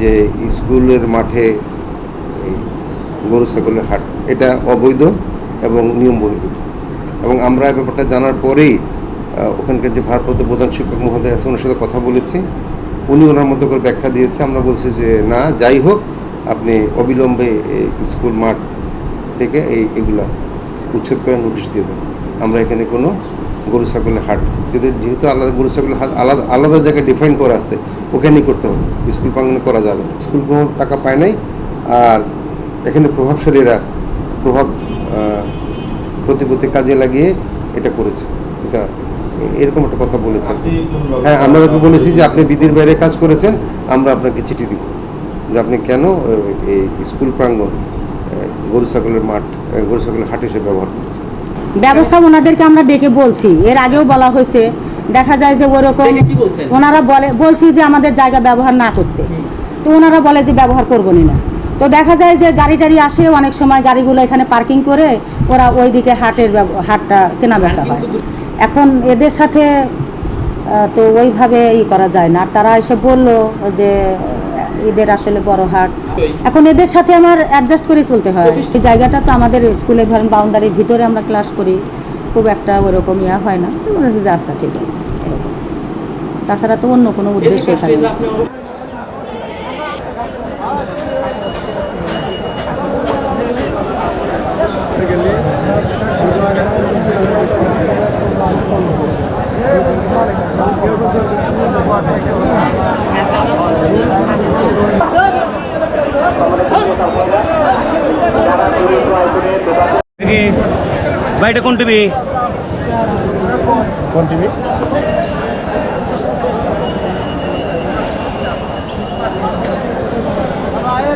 যে স্কুলের মাঠে গরু ছাগলের হাট, এটা অবৈধ এবং নিয়ম বহির্ভূত এবং আমরা ব্যাপারটা জানার পরেই ওখানকার যে ভারপ্রাপ্ত প্রধান শিক্ষক মহোদয় আছে ওনার সাথে কথা বলেছি। উনি ওনার মতো করে ব্যাখ্যা দিয়েছে। আমরা বলছি যে, না, যাই হোক, আপনি অবিলম্বে স্কুল মাঠ থেকে এই, এগুলা উচ্ছেদ করে নোটিশ দিয়ে দেন। আমরা এখানে কোনো গরু ছাগলের হাট। যদি যেহেতু আলাদা গরু ছাগলের হাট আলাদা আলাদা জায়গায় ডিফাইন করা আছে ওখানেই করতে হবে। স্কুল প্রাঙ্গনে করা যাবে না। স্কুল কোনো টাকা পায় নাই আর এখানে প্রভাবশালীরা প্রভাব প্রতিপত্তি কাজে লাগিয়ে এটা করেছে। এটা এরকম একটা কথা বলেছেন। হ্যাঁ আমরা তাকে বলেছি যে আপনি বিধির বাইরে কাজ করেছেন আমরা আপনাকে চিঠি দিব। যে আপনি কেন এই স্কুল প্রাঙ্গণ গরু ছাগলের মাঠ গরু ছাগলের হাট হিসেবে ব্যবহার করেছেন? ব্যবস্থা ওনাদেরকে আমরা ডেকে বলছি। এর আগেও বলা হয়েছে দেখা যায় যে ওরকম? ওনারা বলে বলছি যে আমাদের জায়গা ব্যবহার না করতে। তো ওনারা বলে যে ব্যবহার করব না তো দেখা যায় যে গাড়ি টাড়ি আসে অনেক সময় গাড়িগুলো এখানে পার্কিং করে ওরা ওইদিকে হাটের ব্যব- হাটটা কেনা বেচা হয়। এখন এদের সাথে তো ওইভাবে ই করা যায় না। তারা এসে বলল যে এদের আসলে বড় হাট। এখন এদের সাথে আমার অ্যাডজাস্ট করে চলতে হয়। এই জায়গাটা তো আমাদের স্কুলে ধরেন বাউন্ডারির ভিতরে আমরা ক্লাস করি খুব একটা ওরকম ইয়া হয় না। তো মনে হচ্ছে যে আচ্ছা ঠিক আছে এরকম। তাছাড়া তো অন্য কোনো উদ্দেশ্য এখানে బయట కొంటివి. కొంటివి.